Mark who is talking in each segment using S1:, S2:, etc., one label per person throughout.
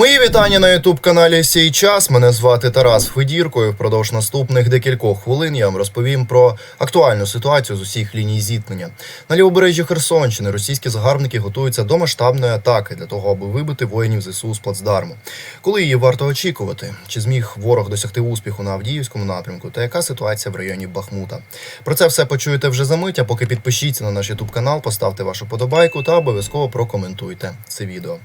S1: Мої вітання на ютуб каналі Сій час. Мене звати Тарас Федірко. Впродовж наступних декількох хвилин я вам розповім про актуальну ситуацію з усіх ліній зіткнення. На лівобережжі Херсонщини російські загарбники готуються до масштабної атаки для того, аби вибити воїнів ЗСУ з плацдарму. Коли її варто очікувати? Чи зміг ворог досягти успіху на Авдіївському напрямку? Та яка ситуація в районі Бахмута? Про це все почуєте вже за мить. А поки підпишіться на наш ютуб канал, поставте вашу подобайку та обов'язково прокоментуйте це відео.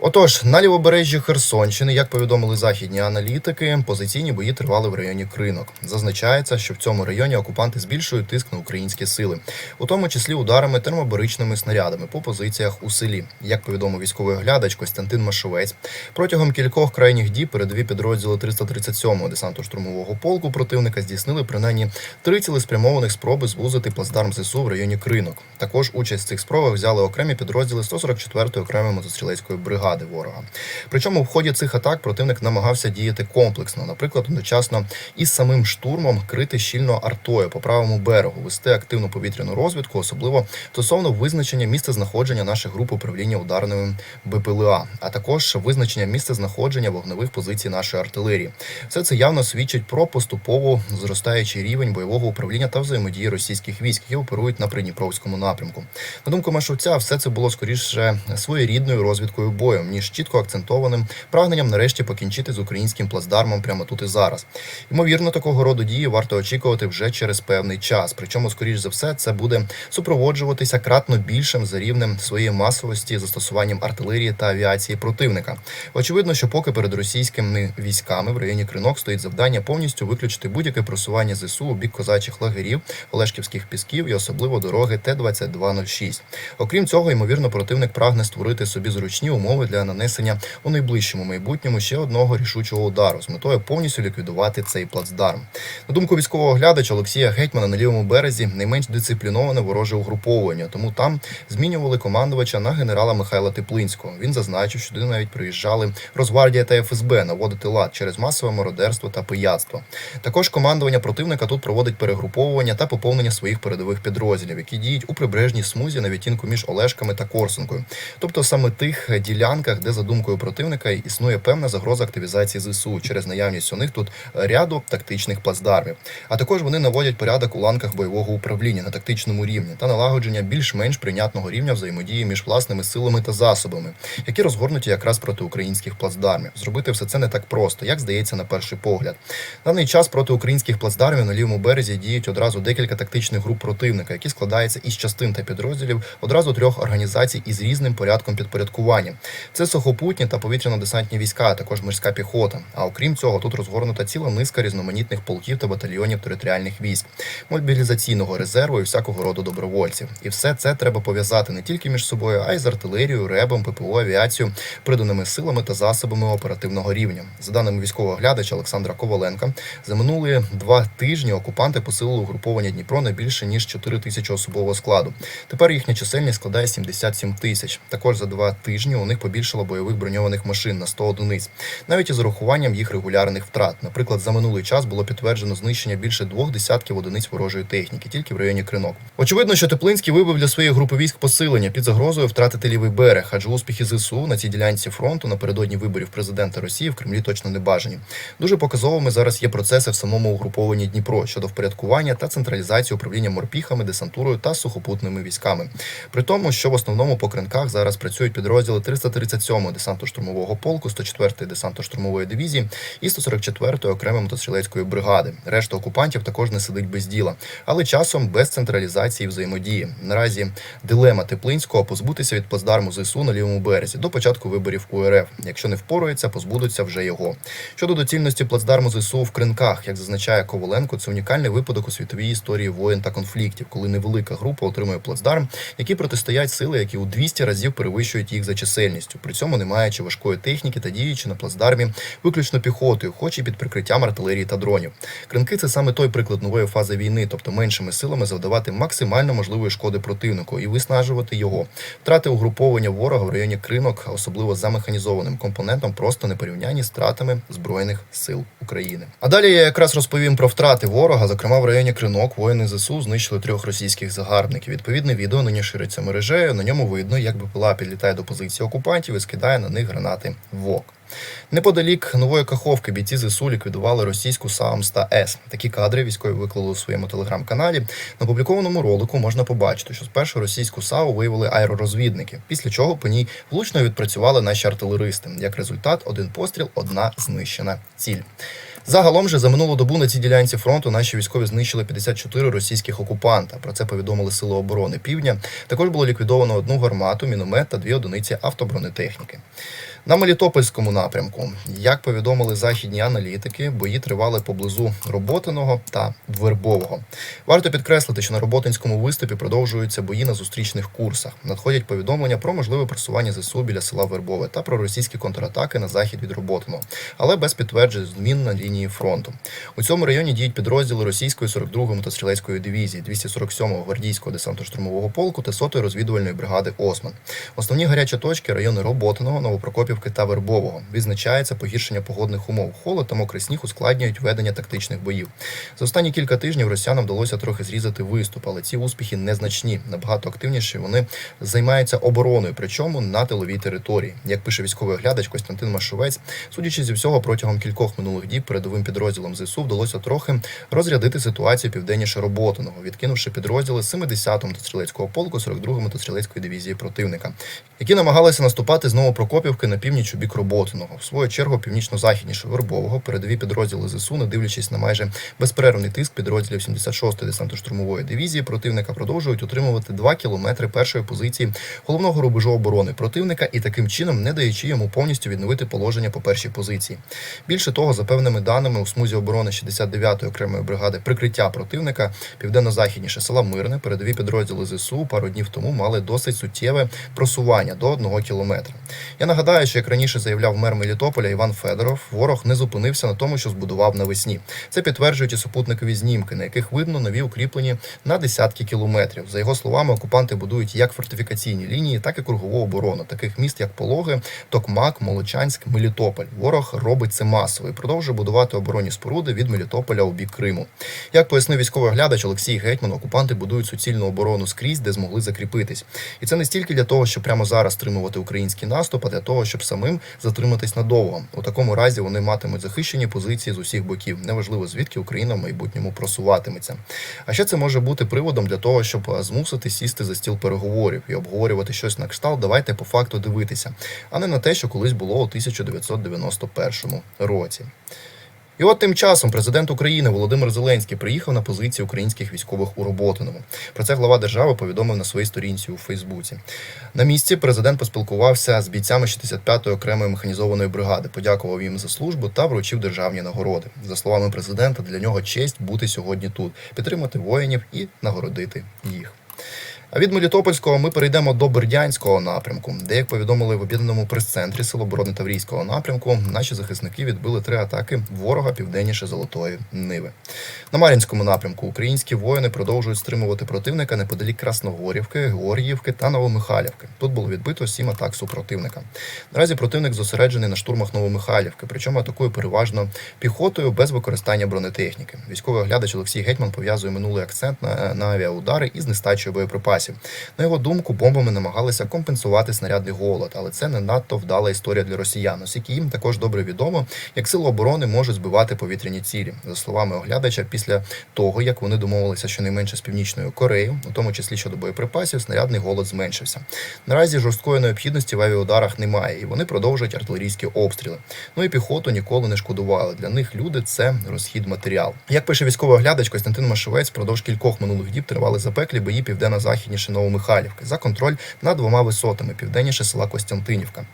S1: Отож, на лівобережжі Херсонщини, як повідомили західні аналітики, позиційні бої тривали в районі Кринок. Зазначається, що в цьому районі окупанти збільшують тиск на українські сили, у тому числі ударами термобаричними снарядами по позиціях у селі. Як повідомив військовий оглядач Костянтин Машовець, протягом кількох крайніх діб передові підрозділи 337-го десанту штурмового полку противника здійснили принаймні три цілеспрямованих спроби звузити плацдарм ЗСУ в районі Кринок. Також участь в цих спробах взяли окремі підрозділи 144-ї окремої мотострілецької бригади ворога. Причому в ході цих атак противник намагався діяти комплексно, наприклад, одночасно із самим штурмом крити щільно артою по правому берегу, вести активну повітряну розвідку, особливо стосовно визначення місця знаходження наших груп управління ударними БПЛА, а також визначення місця знаходження вогневих позицій нашої артилерії. Все це явно свідчить про поступово зростаючий рівень бойового управління та взаємодії російських військ, які оперують на Придніпровському напрямку. На думку Машовця, все це було скоріше своєрідною розвідкою бою, ніж чітко акцентованим прагненням нарешті покінчити з українським плацдармом прямо тут і зараз. Ймовірно, такого роду дії варто очікувати вже через певний час. Причому, скоріш за все, це буде супроводжуватися кратно більшим за рівнем своєї масовості застосуванням артилерії та авіації противника. Очевидно, що поки перед російськими військами в районі Кринок стоїть завдання повністю виключити будь-яке просування ЗСУ у бік козачих лагерів, Олешківських пісків і особливо дороги Т-2206. Окрім цього, ймовірно, противник прагне створити собі зручні умови для нанесення у найближчому майбутньому ще одного рішучого удару з метою повністю ліквідувати цей плацдарм. На думку військового оглядача Олексія Гетьмана на лівому березі найменш дисципліноване вороже угруповування, тому там змінювали командувача на генерала Михайла Теплинського. Він зазначив, що туди навіть приїжджали Розвардія та ФСБ наводити лад через масове мародерство та пияцтво. Також командування противника тут проводить перегруповування та поповнення своїх передових підрозділів, які діють у прибережній смузі на відтінку між Олешками та Корсункою, тобто саме тих ділянках, де за думкою противника існує певна загроза активізації ЗСУ через наявність у них тут ряду тактичних плацдармів. А також вони наводять порядок у ланках бойового управління на тактичному рівні та налагодження більш-менш прийнятного рівня взаємодії між власними силами та засобами, які розгорнуті якраз проти українських плацдармів. Зробити все це не так просто, як здається на перший погляд. Даний час проти українських плацдармів на лівому березі діють одразу декілька тактичних груп противника, які складаються із частин та підрозділів одразу трьох організацій із різним порядком підпорядкування. Це сухопутні та повітряно-десантні війська, а також морська піхота. А окрім цього, тут розгорнута ціла низка різноманітних полків та батальйонів територіальних військ, мобілізаційного резерву і всякого роду добровольців. І все це треба пов'язати не тільки між собою, а й з артилерією, ребом, ППО, авіацією, приданими силами та засобами оперативного рівня. За даними військового оглядача Олександра Коваленка, за минулі два тижні окупанти посилили угруповання Дніпро на більше ніж 4 тисячі особового складу. Тепер їхня чисельність складає 77 тисяч. Також за два тижні у них побільшало бойових броньованих машин на 100 одиниць, навіть із урахуванням їх регулярних втрат. Наприклад, за минулий час було підтверджено знищення більше двох десятків одиниць ворожої техніки, тільки в районі Кринок. Очевидно, що Теплинський вибив для своєї групи військ посилення під загрозою втратити лівий берег, адже успіхи ЗСУ на цій ділянці фронту напередодні виборів президента Росії в Кремлі точно не бажані. Дуже показовими зараз є процеси в самому угрупованні Дніпро щодо впорядкування та централізації управління морпіхами, десантурою та сухопутними військами. При тому, що в основному по кринках зараз працюють підрозділи 337-го десантно-штурмового полку, 104-ї десантно-штурмової дивізії і 144-ї окремої мотострілецької бригади. Решта окупантів також не сидить без діла, але часом без централізації взаємодії. Наразі дилема Теплинського позбутися від плацдарму ЗСУ на лівому березі до початку виборів УРФ. Якщо не впорується, позбудуться вже його. Щодо доцільності плацдарму ЗСУ в кринках, як зазначає Коваленко, це унікальний випадок у світовій історії воєн та конфліктів, коли невелика група отримує плацдарм, які протистоять сили, які у 200 разів перевищують їх за чисельністю. При цьому не маючи важкої техніки та діючи на плацдармі виключно піхотою, хоч і під прикриттям артилерії та дронів. Кринки це саме той приклад нової фази війни, тобто меншими силами завдавати максимально можливої шкоди противнику і виснажувати його. Втрати угруповання ворога в районі кринок, особливо за механізованим компонентом, просто не порівняні з втратами збройних сил України. А далі я якраз розповім про втрати ворога. Зокрема, в районі кринок воїни ЗСУ знищили трьох російських загарбників. Відповідне відео нині шириться мережею. На ньому видно, як БПЛА підлітає до позиції окупантів. Окупантів і скидає на них гранати ВОК. Неподалік нової каховки бійці ЗСУ ліквідували російську Саамста С. Такі кадри військові виклали у своєму телеграм-каналі. На опублікованому ролику можна побачити, що спершу російську САУ виявили аеророзвідники, після чого по ній влучно відпрацювали наші артилеристи. Як результат, один постріл, одна знищена ціль. Загалом же за минулу добу на цій ділянці фронту наші військові знищили 54 російських окупанта. Про це повідомили Сили оборони Півдня. Також було ліквідовано одну гармату, міномет та дві одиниці автобронетехніки. На Мелітопольському напрямку, як повідомили західні аналітики, бої тривали поблизу Роботиного та Вербового. Варто підкреслити, що на Роботинському виступі продовжуються бої на зустрічних курсах. Надходять повідомлення про можливе просування ЗСУ біля села Вербове та про російські контратаки на захід від Роботиного, але без підтверджень змін на лінії фронту. У цьому районі діють підрозділи російської 42-ї мотострілецької дивізії, 247-го гвардійського десантно-штурмового полку та 100-ї розвідувальної бригади Осман. Основні гарячі точки райони Роботиного, Новопрокопівки та Вербового. Відзначається погіршення погодних умов. Холод та мокрий сніг ускладнюють ведення тактичних боїв. За останні кілька тижнів росіянам вдалося трохи зрізати виступ, але ці успіхи незначні. Набагато активніше вони займаються обороною, причому на тиловій території. Як пише військовий оглядач Костянтин Машовець, судячи зі всього, протягом кількох минулих діб передовим підрозділам ЗСУ вдалося трохи розрядити ситуацію південніше Роботиного, відкинувши підрозділи 70-го мотострілецького полку 42-ї мотострілецької дивізії противника, які намагалися наступати знову Прокопівки на північ у бік Роботиного. В свою чергу північно-західніше Вербового передові підрозділи ЗСУ, не дивлячись на майже безперервний тиск підрозділів 76-ї десантно-штурмової дивізії противника, продовжують утримувати 2 кілометри першої позиції головного рубежу оборони противника і таким чином не даючи йому повністю відновити положення по першій позиції. Більше того, за певними даними у смузі оборони 69-ї окремої бригади прикриття противника південно-західніше села Мирне, передові підрозділи ЗСУ пару днів тому мали досить суттєве просування до одного кілометра. Я нагадаю, що як раніше заявляв мер Мелітополя Іван Федоров, ворог не зупинився на тому, що збудував навесні. Це підтверджують і супутникові знімки, на яких видно нові укріплені на десятки кілометрів. За його словами, окупанти будують як фортифікаційні лінії, так і кругову оборону таких міст, як Пологи, Токмак, Молочанськ, Мелітополь. Ворог робить це масово і продовжує будувати оборонні споруди від Мелітополя у бік Криму. Як пояснив військовий оглядач Олексій Гетьман, окупанти будують суцільну оборону скрізь, де змогли закріпитись. І це не стільки для того, щоб прямо зараз стримувати український наступ, а для того, щоб самим затриматись надовго. У такому разі вони матимуть захищені позиції з усіх боків. Неважливо звідки Україна в майбутньому просуватиметься. А ще це може бути приводом для того, щоб е, змусити сісти за стіл переговорів і обговорювати щось на кшталт. Давайте по факту дивитися, а не на те, що колись було у 1991 році. І от тим часом президент України Володимир Зеленський приїхав на позиції українських військових у Роботиному. Про це глава держави повідомив на своїй сторінці у Фейсбуці. На місці президент поспілкувався з бійцями 65-ї окремої механізованої бригади, подякував їм за службу та вручив державні нагороди. За словами президента, для нього честь бути сьогодні тут, підтримати воїнів і нагородити їх. А від Мелітопольського ми перейдемо до Бердянського напрямку, де, як повідомили в об'єднаному прес-центрі Сил оборони Таврійського напрямку, наші захисники відбили три атаки ворога південніше Золотої Ниви. На Мар'їнському напрямку українські воїни продовжують стримувати противника неподалік Красногорівки, Георгіївки та Новомихайлівки. Тут було відбито сім атак супротивника. Наразі противник зосереджений на штурмах Новомихайлівки, причому атакує переважно піхотою без використання бронетехніки. Військовий оглядач Олексій Гетьман пов'язує минулий акцент на, на авіаудари із нестачею боєприпасів. На його думку, бомбами намагалися компенсувати снарядний голод, але це не надто вдала історія для росіян, оскільки їм також добре відомо, як сили оборони можуть збивати повітряні цілі. За словами оглядача, після того як вони домовилися щонайменше з північною Кореєю, у тому числі щодо боєприпасів, снарядний голод зменшився. Наразі жорсткої необхідності в авіаударах немає, і вони продовжують артилерійські обстріли. Ну і піхоту ніколи не шкодували. Для них люди це розхід матеріал. Як пише військовий оглядач Костянтин Машовець, впродовж кількох минулих діб тривали запеклі бої південно-західніше Новомихайлівки за контроль над двома висотами південніше села Костянтинівка.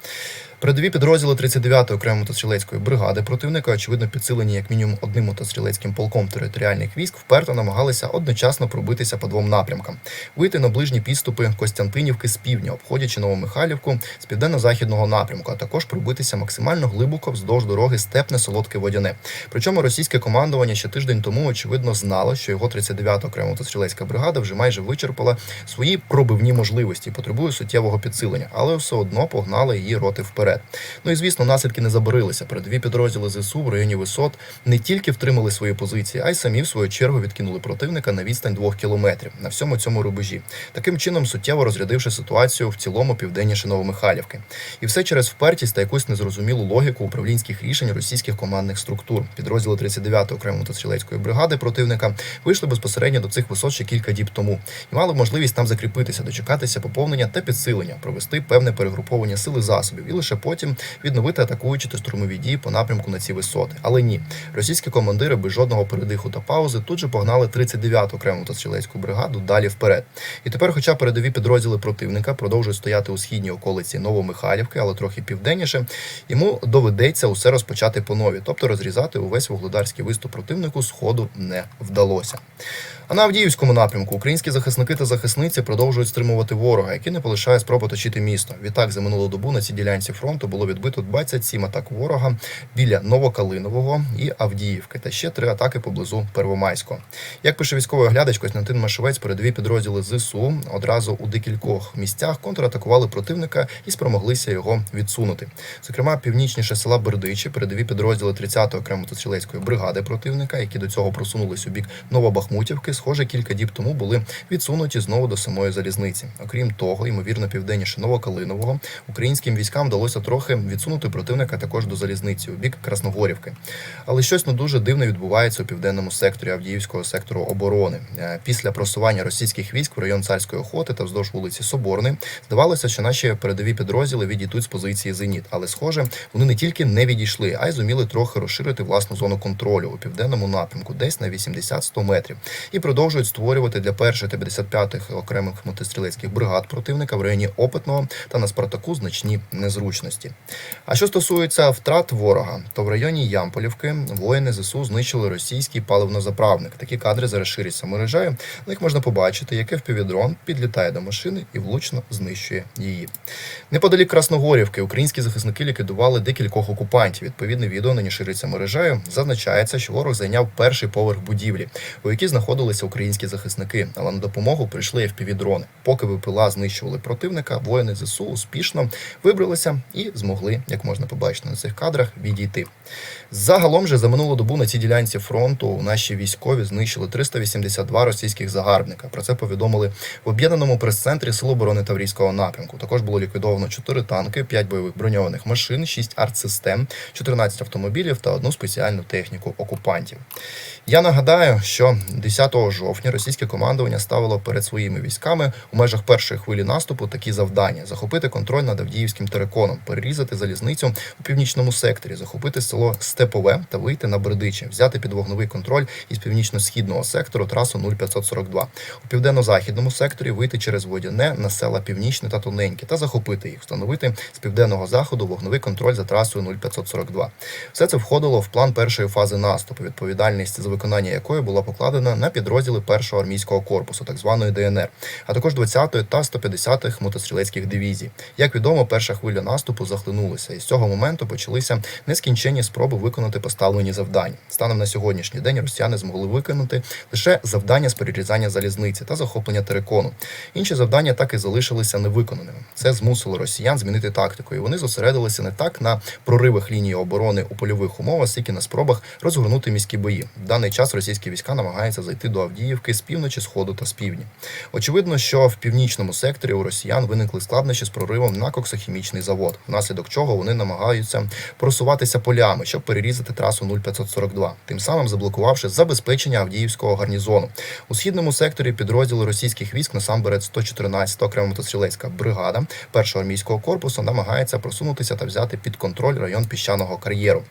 S1: Передові підрозділи 39-ї окремої мотострілецької бригади противника, очевидно, підсилені як мінімум одним мотострілецьким полком територіальних військ, вперто намагалися одночасно пробитися по двом напрямкам, вийти на ближні підступи Костянтинівки з півдня, обходячи Новомихайлівку з південно-західного напрямку, а також пробитися максимально глибоко вздовж дороги степне солодке водяне. Причому російське командування ще тиждень тому очевидно знало, що його 39-та окрема мотострілецька бригада вже майже вичерпала свої пробивні можливості потребує суттєвого підсилення, але все одно погнали її роти вперед. Вперед. Ну і звісно, наслідки не забарилися. Передові підрозділи ЗСУ в районі висот не тільки втримали свої позиції, а й самі в свою чергу відкинули противника на відстань двох кілометрів на всьому цьому рубежі, таким чином суттєво розрядивши ситуацію в цілому південніше Новомихайлівки. І все через впертість та якусь незрозумілу логіку управлінських рішень російських командних структур. Підрозділи 39-ї окремої мотострілецької бригади противника вийшли безпосередньо до цих висот ще кілька діб тому і мали можливість там закріпитися, дочекатися поповнення та підсилення, провести певне перегруповання сили засобів і лише потім відновити атакуючі та дії по напрямку на ці висоти. Але ні, російські командири без жодного передиху та паузи тут же погнали 39-ту окрему мотострілецьку бригаду далі вперед. І тепер, хоча передові підрозділи противника продовжують стояти у східній околиці Новомихайлівки, але трохи південніше, йому доведеться усе розпочати по нові, тобто розрізати увесь вугледарський виступ противнику сходу не вдалося. А на Авдіївському напрямку українські захисники та захисниці продовжують стримувати ворога, який не полишає спроб оточити місто. Відтак за минулу добу на цій ділянці фронту було відбито 27 атак ворога біля Новокалинового і Авдіївки, та ще три атаки поблизу Первомайського. Як пише військовий оглядач Костянтин Машевець, передові підрозділи ЗСУ одразу у декількох місцях контратакували противника і спромоглися його відсунути. Зокрема, північніше села Бердичі, передові підрозділи 30-ї окремо мотострілецької бригади противника, які до цього просунулись у бік Новобахмутівки, схоже, кілька діб тому були відсунуті знову до самої залізниці. Окрім того, ймовірно, південніше Новокалинового українським військам вдалося трохи відсунути противника також до залізниці у бік Красногорівки. Але щось не дуже дивне відбувається у південному секторі Авдіївського сектору оборони. Е, Після просування російських військ в район царської охоти та вздовж вулиці Соборної здавалося, що наші передові підрозділи відійдуть з позиції зеніт. Але схоже, вони не тільки не відійшли, а й зуміли трохи розширити власну зону контролю у південному напрямку, десь на 80-100 метрів, і продовжують створювати для першої та 55-х окремих мотострілецьких бригад противника в районі Опитного та на Спартаку значні незручності. А що стосується втрат ворога, то в районі Ямполівки воїни ЗСУ знищили російський паливнозаправник. Такі кадри зараз ширяться мережею. На них можна побачити, яке впівдрон підлітає до машини і влучно знищує її. Неподалік Красногорівки українські захисники ліквідували декількох окупантів. Відповідне відео нині шириться мережею. Зазначається, що ворог зайняв перший поверх будівлі, у якій знаходилися українські захисники, але на допомогу прийшли FPV-дрони. Поки ВПЛА знищували противника, воїни ЗСУ успішно вибралися і змогли, як можна побачити на цих кадрах, відійти. Загалом же за минулу добу на цій ділянці фронту наші військові знищили 382 російських загарбника. Про це повідомили в об'єднаному прес-центрі Сил оборони Таврійського напрямку. Також було ліквідовано 4 танки, 5 бойових броньованих машин, 6 артсистем, 14 автомобілів та одну спеціальну техніку окупантів. Я нагадаю, що 10 жовтня російське командування ставило перед своїми військами у межах першої хвилі наступу такі завдання: захопити контроль над Авдіївським териконом, перерізати залізницю у північному секторі, захопити село Степове та вийти на Бердичі, взяти під вогновий контроль із північно-східного сектору трасу 0542. У південно-західному секторі вийти через Водяне на села Північне та Тоненьке та захопити їх, встановити з південного заходу вогновий контроль за трасою 0542. Все це входило в план першої фази наступу, відповідальність за виконання якої була покладена на підрозділи першого армійського корпусу, так званої ДНР, а також 20-ї та 150-х мотострілецьких дивізій. Як відомо, перша хвиля наступу захлинулася, і з цього моменту почалися нескінченні спроби виконати поставлені завдання. Станом на сьогоднішній день росіяни змогли виконати лише завдання з перерізання залізниці та захоплення терикону. Інші завдання так і залишилися невиконаними. Це змусило росіян змінити тактику, і вони зосередилися не так на проривах лінії оборони у польових умовах, скільки на спробах розгорнути міські бої. В даний час російські війська намагаються зайти до Авдіївки з півночі, сходу та з півдня. Очевидно, що в північному секторі у росіян виникли складнощі з проривом на коксохімічний завод, внаслідок чого вони намагаються просуватися полями, щоб перерізати трасу 0542, тим самим заблокувавши забезпечення Авдіївського гарнізону. У східному секторі підрозділи російських військ насамперед 114 окрема мотострілецька бригада першого армійського корпусу намагається просунутися та взяти під контроль район піщаного кар'єру.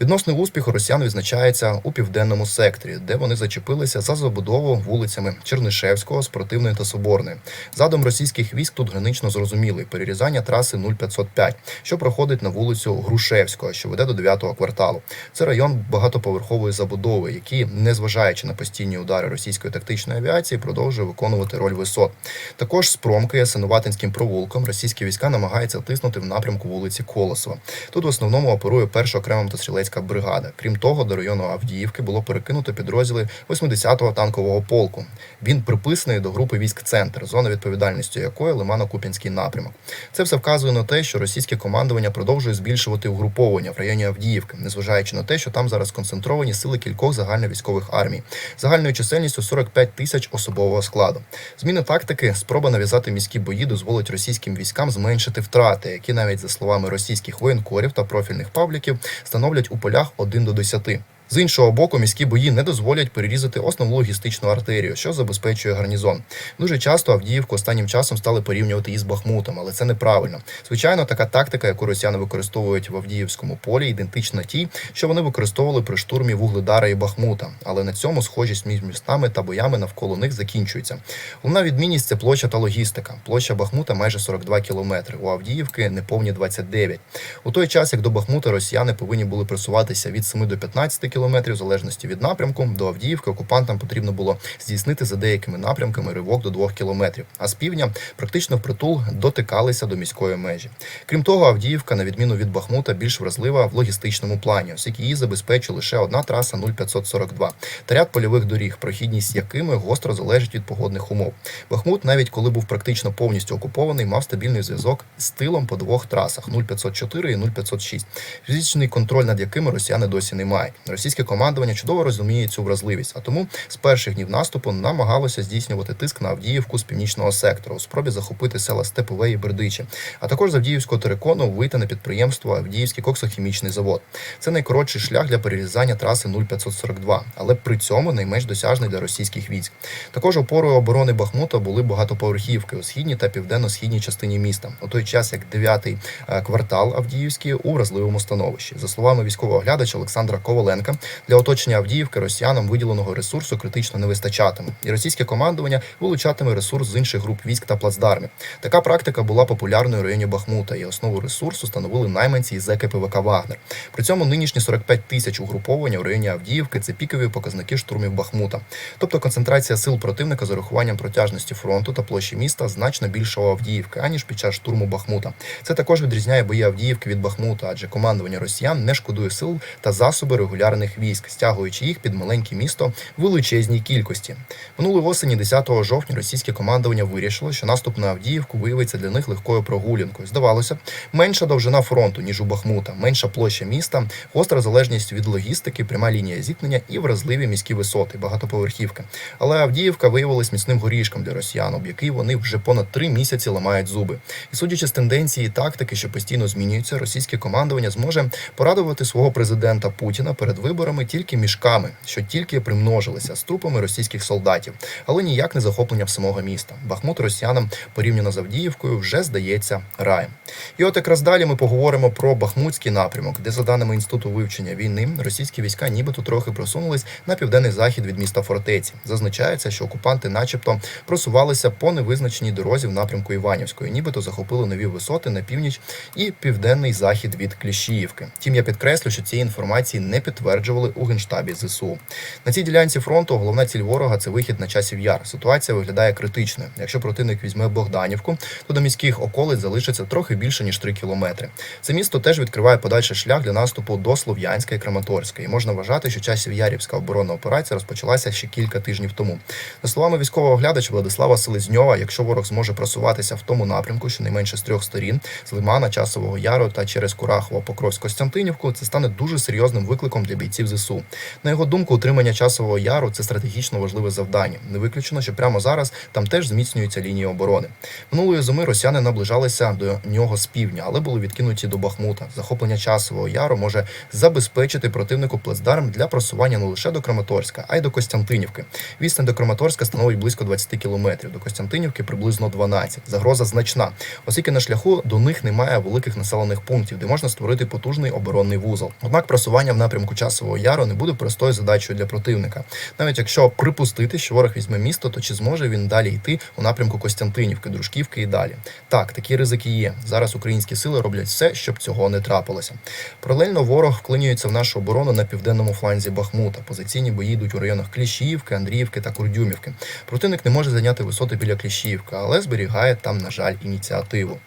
S1: Відносний успіх росіян відзначається у південному секторі, де вони зачепилися за забудову вулицями Чернишевського, Спортивної та Соборної. Задум російських військ тут гранично зрозумілий перерізання траси 0505, що проходить на вулицю Грушевського, що веде до 9-го кварталу. Це район багатоповерхової забудови, який, незважаючи на постійні удари російської тактичної авіації, продовжує виконувати роль висот. Також з промки Синуватинським провулком російські війська намагаються тиснути в напрямку вулиці Колосова. Тут в основному оперує перша окрема мотострілецька бригада. Крім того, до району Авдіївки було перекинуто підрозділи 80-го танкового полку. Він приписаний до групи військ Центр, зона відповідальності якої Лимано-Куп'янський напрямок. Це все вказує на те, що російське командування продовжує збільшувати угруповання в районі Авдіївки, незважаючи на те, що там зараз концентровані сили кількох загальновійськових армій загальною чисельністю 45 тисяч особового складу. Зміни тактики, спроба нав'язати міські бої дозволить російським військам зменшити втрати, які навіть за словами російських воєнкорів та профільних пабліків становлять у полях 1 до 10. З іншого боку, міські бої не дозволять перерізати основну логістичну артерію, що забезпечує гарнізон. Дуже часто Авдіївку останнім часом стали порівнювати із Бахмутом, але це неправильно. Звичайно, така тактика, яку росіяни використовують в Авдіївському полі, ідентична тій, що вони використовували при штурмі Вугледара і Бахмута. Але на цьому схожість між містами та боями навколо них закінчується. Головна відмінність це площа та логістика. Площа Бахмута майже 42 кілометри. У Авдіївки неповні 29. У той час, як до Бахмута росіяни повинні були просуватися від 7 до 15 кілометрів, в залежності від напрямку, до Авдіївки окупантам потрібно було здійснити за деякими напрямками ривок до 2 кілометрів. А з півдня практично впритул дотикалися до міської межі. Крім того, Авдіївка, на відміну від Бахмута, більш вразлива в логістичному плані, оскільки її забезпечує лише одна траса 0542 та ряд польових доріг, прохідність якими гостро залежить від погодних умов. Бахмут, навіть коли був практично повністю окупований, мав стабільний зв'язок з тилом по двох трасах 0504 і 0506, фізичний контроль над якими росіяни досі не мають. Російське командування чудово розуміє цю вразливість, а тому з перших днів наступу намагалося здійснювати тиск на Авдіївку з північного сектору у спробі захопити села Степове і Бердичі, а також з Авдіївського терикону вийти на підприємство Авдіївський коксохімічний завод. Це найкоротший шлях для перерізання траси 0542, але при цьому найменш досяжний для російських військ. Також опорою оборони Бахмута були багатоповерхівки у східній та південно-східній частині міста, у той час як дев'ятий е, квартал Авдіївський у вразливому становищі. За словами військового оглядача Олександра Коваленка, для оточення Авдіївки росіянам виділеного ресурсу критично не вистачатиме, і російське командування вилучатиме ресурс з інших груп військ та плацдармів. Така практика була популярною в районі Бахмута, і основу ресурсу становили найманці із ЗЕК ПВК Вагнер. При цьому нинішні 45 тисяч угруповання у районі Авдіївки це пікові показники штурмів Бахмута. Тобто концентрація сил противника з урахуванням протяжності фронту та площі міста значно більша у Авдіївки, аніж під час штурму Бахмута. Це також відрізняє бої Авдіївки від Бахмута, адже командування росіян не шкодує сил та засоби регулярних військ, стягуючи їх під маленьке місто в величезній кількості. Минулої осені, 10 жовтня, російське командування вирішило, що наступ на Авдіївку виявиться для них легкою прогулянкою. Здавалося, менша довжина фронту ніж у Бахмута, менша площа міста, гостра залежність від логістики, пряма лінія зіткнення і вразливі міські висоти, багатоповерхівки. Але Авдіївка виявилась міцним горішком для росіян, об який вони вже понад три місяці ламають зуби. І судячи з тенденції тактики, що постійно змінюються, російське командування зможе порадувати свого президента Путіна перед виборами тільки мішками, що тільки примножилися з трупами російських солдатів, але ніяк не захопленням самого міста. Бахмут росіянам порівняно з Авдіївкою вже здається раєм. І от якраз далі ми поговоримо про Бахмутський напрямок, де, за даними інституту вивчення війни, російські війська нібито трохи просунулись на південний захід від міста фортеці. Зазначається, що окупанти, начебто, просувалися по невизначеній дорозі в напрямку Іванівської, нібито захопили нові висоти на північ і південний захід від Кліщіївки. Тім я підкреслю, що цієї інформації не підтверджували у генштабі ЗСУ. На цій ділянці фронту головна ціль ворога це вихід на часів яр. Ситуація виглядає критичною. Якщо противник візьме Богданівку, то до міських околиць залишиться трохи більше ніж 3 кілометри. Це місто теж відкриває подальший шлях для наступу до Слов'янська і Краматорська. І можна вважати, що часів ярівська оборонна операція розпочалася ще кілька тижнів тому. За словами військового оглядача Владислава Селезньова, якщо ворог зможе просуватися в тому напрямку, щонайменше з трьох сторін з Лимана, Часового Яру та через Курахово, Покровськ, Костянтинівку, це стане дуже серйозним викликом для бійців ЗСУ. На його думку, утримання часового яру це стратегічно важливе завдання. Не виключено, що прямо зараз там теж зміцнюються лінії оборони. Минулої зими росіяни наближалися до нього з півдня, але були відкинуті до Бахмута. Захоплення часового яру може забезпечити противнику плацдарм для просування не лише до Краматорська, а й до Костянтинівки. Відстань до Краматорська становить близько 20 кілометрів, до Костянтинівки приблизно 12. Загроза значна, оскільки на шляху до них немає великих населених пунктів, де можна створити потужний оборонний вузол. Однак просування в напрямку часового яру не буде простою задачею для противника. Навіть якщо припустити, що ворог візьме місто, то чи зможе він далі йти у напрямку Костянтинівки, Дружківки і далі? Так, такі ризики є. Зараз українські сили роблять все, щоб цього не трапилося. Паралельно ворог вклинюється в нашу оборону на південному фланзі Бахмута. Позиційні бої йдуть у районах Кліщіївки, Андріївки та Курдюмівки. Противник не може зайняти висоти біля Кліщіївки, але зберігає там, на жаль, ініціативу.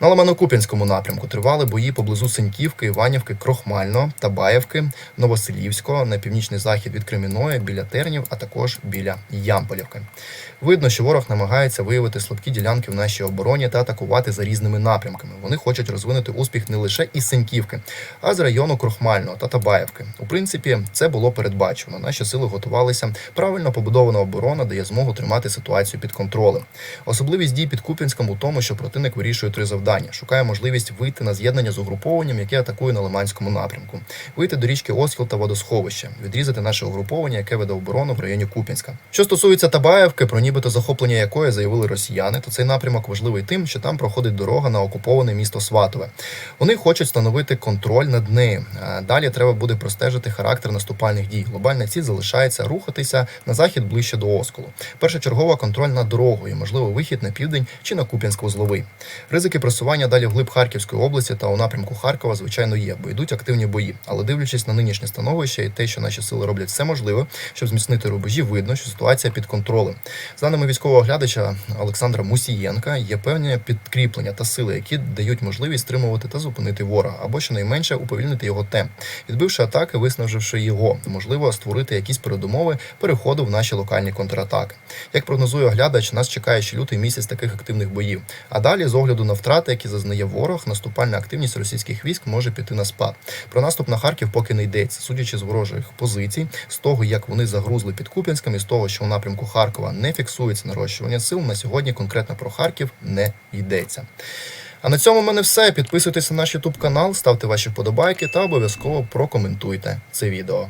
S1: На Ломано-Куп'янському напрямку тривали бої поблизу Синьківки, Іванівки, Крохмального, Табаєвки, Новоселівського на північний захід від Креміної, біля Тернів, а також біля Ямполівки. Видно, що ворог намагається виявити слабкі ділянки в нашій обороні та атакувати за різними напрямками. Вони хочуть розвинути успіх не лише із Синьківки, а з району Крохмального та Табаєвки. У принципі, це було передбачено. Наші сили готувалися. Правильно побудована оборона дає змогу тримати ситуацію під контролем. Особливість дій під Куп'янськом у тому, що противник вирішує три завдання: шукає можливість вийти на з'єднання з угрупованням, яке атакує на Лиманському напрямку, вийти до річки Оскіл та водосховища, відрізати наше угруповання, яке веде оборону в районі Куп'янська. Що стосується Табаєвки, про нібито захоплення якої заявили росіяни, то цей напрямок важливий тим, що там проходить дорога на окуповане місто Сватове. Вони хочуть встановити контроль над нею. Далі треба буде простежити характер наступальних дій. Глобальна ціль залишається рухатися на захід ближче до Осколу. Першочергова контроль над дорогою, можливо, вихід на південь чи на Куп'янськ-Вузловий. Ризики просування далі вглиб Харківської області та у напрямку Харкова, звичайно, є, бо йдуть активні бої. Але дивлячись на нинішнє становище і те, що наші сили роблять все можливе, щоб зміцнити рубежі, видно, що ситуація під контролем. За даними військового оглядача Олександра Мусієнка, є певні підкріплення та сили, які дають можливість стримувати та зупинити ворога, або щонайменше уповільнити його темп, відбивши атаки, виснаживши його, можливо, створити якісь передумови переходу в наші локальні контратаки. Як прогнозує оглядач, нас чекає ще лютий місяць таких активних боїв. А далі, з огляду на втрати, які зазнає ворог, наступальна активність російських військ може піти на спад. Про наступ на Харків поки не йдеться, судячи з ворожих позицій, з того, як вони загрузли під Куп'янськом, і з того, що у напрямку Харкова не фіксується нарощування сил. На сьогодні конкретно про Харків не йдеться. А на цьому в мене все. Підписуйтесь на наш YouTube канал, ставте ваші вподобайки та обов'язково прокоментуйте це відео.